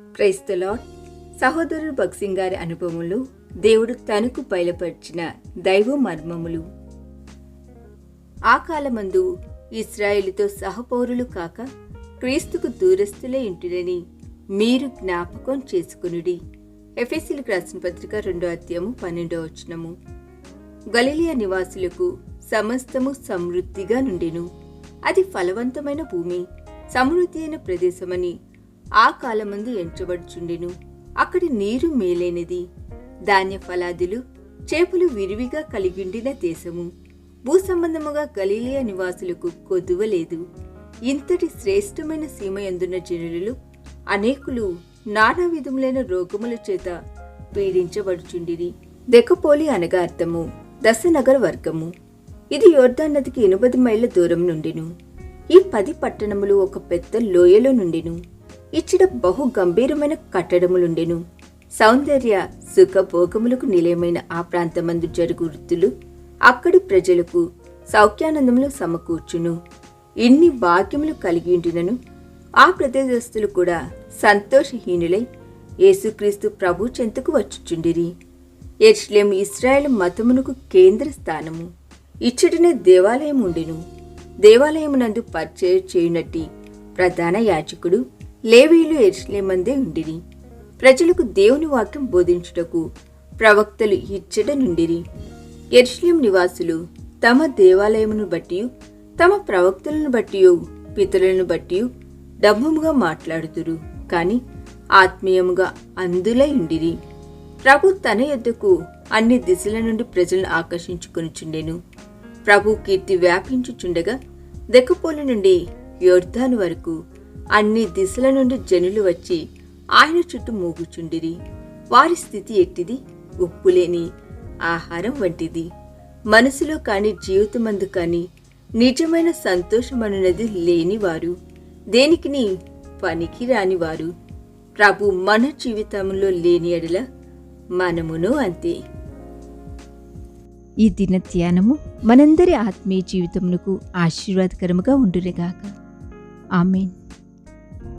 క్రైస్తలో సహోదరుడు భక్సింగ్ గారి అనుభవములు దేవుడు తనకు బయలుపరిచిన దైవ మర్మములు. ఆ కాలమందు ఇస్రాయేలుతో సహపౌరులు కాక క్రీస్తుకు దూరస్తులే ఇంటినని మీరు జ్ఞాపకం చేసుకునుడి. ఎఫ్ఎస్సీలకు రాసిన పత్రిక రెండో అధ్యాయము పన్నెండో వచనము. గలిలియా నివాసులకు సమస్తము సమృద్ధిగా నుండెను. అది ఫలవంతమైన భూమి సమృద్ధి అయిన ప్రదేశమని ఆ కాలమందు ఎంచబడుచుండెను. అక్కడి నీరు మేలైనది. ధాన్యఫలాదులు చేపలు విరివిగా కలిగిండిన దేశము. భూసంబంధముగా గలీలియా నివాసులకు కొదువలేదు. ఇంతటి శ్రేష్టమైన సీమ ఎందున్న జనులు అనేకులు నానా విధములైన రోగముల చేత పీడించబడుచుండిరి. దెకపోలి అనగా అర్థము. దశనగర్ వర్గము. ఇది యోర్దాన్ నదికి ఎనభై మైళ్ళ దూరం నుండిను. ఈ పది పట్టణములు ఒక పెద్ద లోయలో నుండిను. ఇచ్చట బహు గంభీరమైన కట్టడములుండెను. సౌందర్య సుఖభోగములకు నిలయమైన ఆ ప్రాంతమందు జరుగు వృత్తులు అక్కడి ప్రజలకు సౌఖ్యానందములు సమకూర్చును. ఇన్ని భాగ్యములు కలిగి ఉండినను ఆ ప్రదేశస్తులు కూడా సంతోషహీనులై యేసుక్రీస్తు ప్రభు చెంతకు వచ్చుచుండిరి. ఎర్స్లేం ఇస్రాయేల్ మతమునకు కేంద్ర స్థానము ఇచ్చటనే దేవాలయం ఉండెను దేవాలయమునందు పరిచయం చేయునట్టి ప్రధాన యాజకుడు లేవీలు ఎరుసలేమందే ఉండిరి. ప్రజలకు దేవుని వాక్యం బోధించుటకు ప్రవక్తలు ఇచ్చట నుండిరి. ఎరుసలేం నివాసులు తమ దేవాలయమును బట్టి తమ ప్రవక్తలను బట్టి పితరులను బట్టి డబ్బముగా మాట్లాడుతురు కాని ఆత్మీయముగా అందులై ఉండిరి. ప్రభు తన యొద్దకు అన్ని దిశల నుండి ప్రజలను ఆకర్షించుకొనిచుండెను. ప్రభు కీర్తి వ్యాపించుచుండగా దెక్కపోలి నుండి యోర్ధాను వరకు అన్ని దిశల నుండి జనులు వచ్చి ఆయన చుట్టూ మూగుచుండిరి. వారి స్థితి ఎట్టిది? ఉప్పులేని ఆహారం వంటిది. మనసులో కాని జీవితమందు కాని నిజమైన సంతోషమనున్నది లేనివారు. దేనికిని పనికి రానివారు? ప్రభు మన జీవితంలో లేని ఎడల మనమును అంతే. ఈ దిన ధ్యానము మనందరి ఆత్మీయ జీవితమునకు ఆశీర్వాదకరముగా ఉండునుగాక. ఆమెన్.